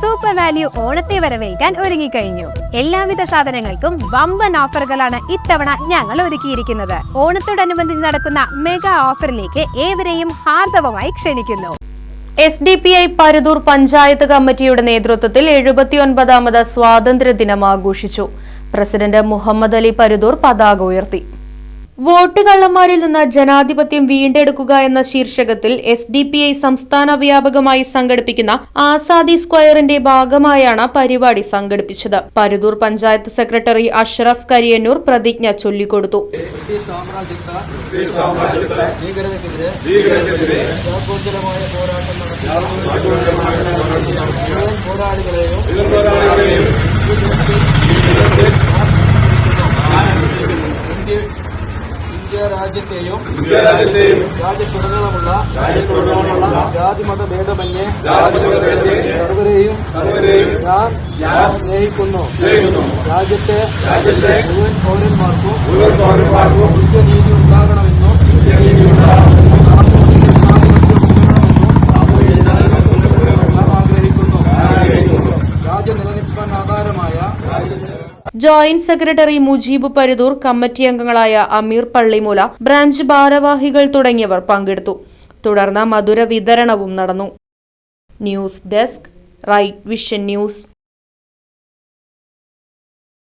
Super value ഓണത്തെ വരവേൽക്കാൻ ഒരുങ്ങിക്കഴിഞ്ഞു. എല്ലാവിധ സാധനങ്ങൾക്കും വമ്പൻ ഓഫറുകളാണ് ഇത്തവണ ഞങ്ങൾ ഒരുക്കിയിരിക്കുന്നത്. ഓണത്തോടനുബന്ധിച്ച് നടക്കുന്ന മെഗാ ഓഫറിലേക്ക് ഏവരെയും ഹാർദവമായി ക്ഷണിക്കുന്നു. S D P I Paruthur panchayat കമ്മിറ്റിയുടെ നേതൃത്വത്തിൽ എഴുപത്തിയൊൻപതാമത് സ്വാതന്ത്ര്യ ദിനം ആഘോഷിച്ചു. പ്രസിഡന്റ് മുഹമ്മദ് അലി പരുതൂർ പതാക ഉയർത്തി. വോട്ട് കള്ളന്മാരിൽ നിന്ന് ജനാധിപത്യം വീണ്ടെടുക്കുക എന്ന ശീർഷകത്തിൽ എസ് ഡി പി ഐ സംസ്ഥാന വ്യാപകമായി സംഘടിപ്പിക്കുന്ന ആസാദി സ്ക്വയറിന്റെ ഭാഗമായാണ് പരിപാടി സംഘടിപ്പിച്ചത്. പരുതൂർ പഞ്ചായത്ത് സെക്രട്ടറി അഷ്റഫ് കരിയന്നൂർ പ്രതിജ്ഞ ചൊല്ലിക്കൊടുത്തു. ഭീകരതയ്ക്കെതിരെ പോരാട്ടം രാജ്യത്തെയും രാജ്യത്തുടനീളമുള്ള ജാതിമത ഭേദമന്യേ സർവരെയും ഞാൻ സ്നേഹിക്കുന്നു. രാജ്യത്തെ മുഴുവൻ പൗരന്മാർക്കും തുല്യനീതി ഉണ്ടാകണമെന്നും ആഗ്രഹിക്കുന്നു. രാജ്യം നിലനിൽക്കാൻ ആധാരമായ joint secretary Mujeeb Paruthur committee അംഗങ്ങളായ അമീർ പള്ളിമുല ബ്രാഞ്ച് ഭാരവാഹികൾ തുടങ്ങിയവർ പങ്കെടുത്തു. തുടർന്ന് മധുര വിതരണവും നടന്നു. News desk right vision news.